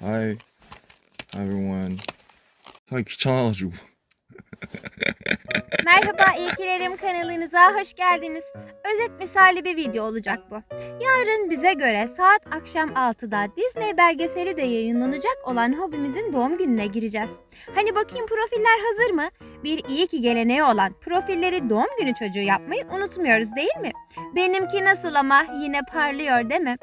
Hi everyone. 아 귀찮아가지고. Merhaba İlkilerim kanalınıza hoş geldiniz. Özet misali bir video olacak bu. Yarın bize göre saat akşam 6'da Disney belgeseli de yayınlanacak olan hobimizin doğum gününe gireceğiz. Hani bakayım profiller hazır mı? Bir iyi ki geleneği olan profilleri doğum günü çocuğu yapmayı unutmuyoruz değil mi? Benimki nasıl ama yine parlıyor değil mi?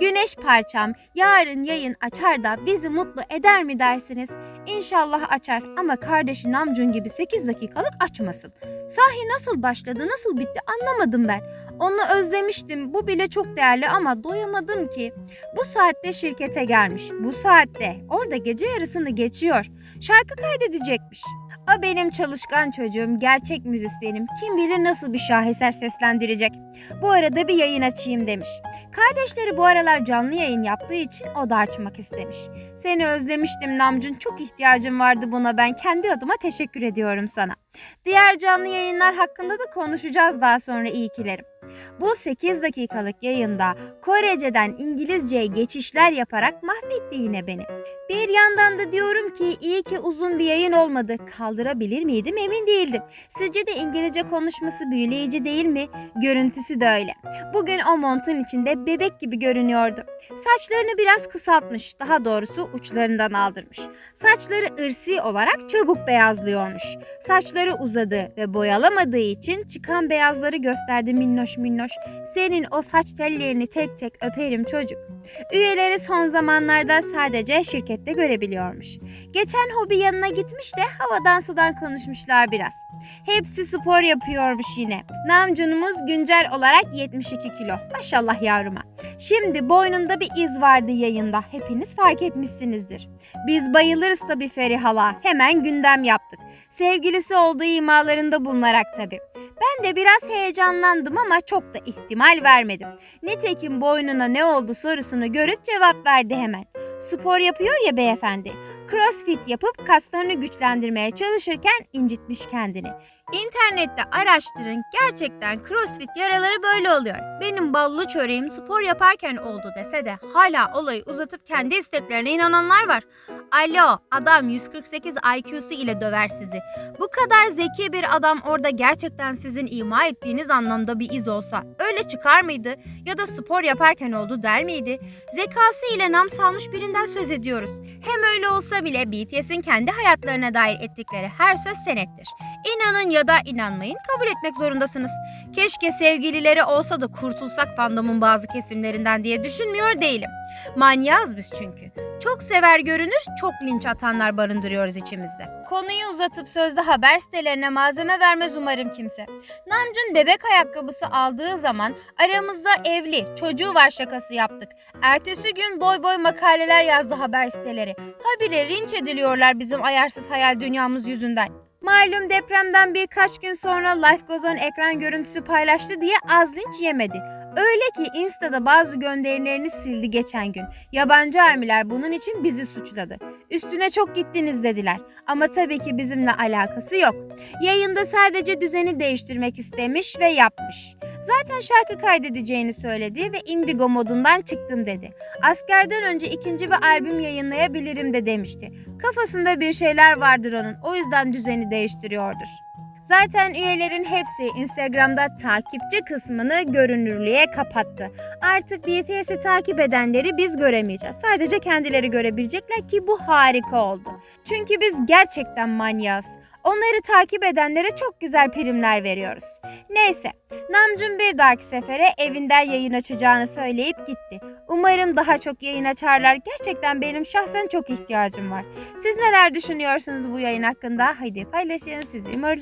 Güneş parçam yarın yayın açar da bizi mutlu eder mi dersiniz? İnşallah açar ama kardeşi Namcun gibi 8 dakikalık açmasın. Sahi nasıl başladı nasıl bitti anlamadım ben. Onu özlemiştim bu bile çok değerli ama doyamadım ki. Bu saatte şirkete gelmiş. Bu saatte orada gece yarısını geçiyor. Şarkı kaydedecekmiş. O benim çalışkan çocuğum, gerçek müzisyenim. Kim bilir nasıl bir şaheser seslendirecek. Bu arada bir yayın açayım demiş. Kardeşleri bu aralar canlı yayın yaptığı için o da açmak istemiş. Seni özlemiştim Namcun. Çok ihtiyacım vardı buna. Ben kendi adıma teşekkür ediyorum sana. Diğer canlı yayınlar hakkında da konuşacağız daha sonra iyikilerim. Bu 8 dakikalık yayında Korece'den İngilizceye geçişler yaparak mahvetti yine beni. Bir yandan da diyorum ki iyi ki uzun bir yayın olmadı. Kaldırabilir miydim emin değildim. Sizce de İngilizce konuşması büyüleyici değil mi? Görüntüsü de öyle. Bugün o montun içinde bebek gibi görünüyordu. Saçlarını biraz kısaltmış, daha doğrusu uçlarından aldırmış. Saçları ırsi olarak çabuk beyazlıyormuş. Saçları uzadı ve boyalamadığı için çıkan beyazları gösterdi minnoş minnoş. Senin o saç tellerini tek tek öperim çocuk. Üyeleri son zamanlarda sadece şirkette görebiliyormuş. Geçen hobi yanına gitmiş de havadan sudan konuşmuşlar biraz. Hepsi spor yapıyormuş yine. Namcunumuz güncel olarak 72 kilo. Maşallah yavruma. Şimdi boynunda bir iz vardı yayında. Hepiniz fark etmişsinizdir. Biz bayılırız tabii Ferihal'a. Hemen gündem yaptık. Sevgilisi olduğu imalarında bulunarak tabii. Ben de biraz heyecanlandım ama çok da ihtimal vermedim. Nitekim boynuna ne oldu sorusunu görüp cevap verdi hemen. Spor yapıyor ya beyefendi. Crossfit yapıp kaslarını güçlendirmeye çalışırken incitmiş kendini. İnternette araştırın gerçekten crossfit yaraları böyle oluyor. Benim ballı çöreğim spor yaparken oldu dese de hala olayı uzatıp kendi isteklerine inananlar var. Alo adam 148 IQ'su ile döver sizi. Bu kadar zeki bir adam orada gerçekten sizin ima ettiğiniz anlamda bir iz olsa öyle çıkar mıydı? Ya da spor yaparken oldu der miydi? Zekası ile nam salmış birinden söz ediyoruz. Hem öyle olsa bile BTS'in kendi hayatlarına dair ettikleri her söz senettir. İnanın ya da inanmayın kabul etmek zorundasınız. Keşke sevgilileri olsa da kurtulsak fandomun bazı kesimlerinden diye düşünmüyor değilim. Manyağız biz çünkü. Çok sever görünür, çok linç atanlar barındırıyoruz içimizde. Konuyu uzatıp sözde haber sitelerine malzeme vermez umarım kimse. Namcun bebek ayakkabısı aldığı zaman aramızda evli, çocuğu var şakası yaptık. Ertesi gün boy boy makaleler yazdı haber siteleri. Habire linç ediliyorlar bizim ayarsız hayal dünyamız yüzünden. Malum depremden birkaç gün sonra Life Goes On ekran görüntüsü paylaştı diye az linç yemedi. Öyle ki Insta'da bazı gönderilerini sildi geçen gün. Yabancı armiler bunun için bizi suçladı. Üstüne çok gittiniz dediler. Ama tabii ki bizimle alakası yok. Yayında sadece düzeni değiştirmek istemiş ve yapmış. Zaten şarkı kaydedeceğini söyledi ve Indigo modundan çıktım dedi. Askerden önce ikinci bir albüm yayınlayabilirim de demişti. Kafasında bir şeyler vardır onun. O yüzden düzeni değiştiriyordur. Zaten üyelerin hepsi Instagram'da takipçi kısmını görünürlüğe kapattı. Artık BTS'i takip edenleri biz göremeyeceğiz. Sadece kendileri görebilecekler ki bu harika oldu. Çünkü biz gerçekten manyağız. Onları takip edenlere çok güzel primler veriyoruz. Neyse, Namcun bir dahaki sefere evinden yayın açacağını söyleyip gitti. Umarım daha çok yayın açarlar. Gerçekten benim şahsen çok ihtiyacım var. Siz neler düşünüyorsunuz bu yayın hakkında? Haydi paylaşın. Sizi 늘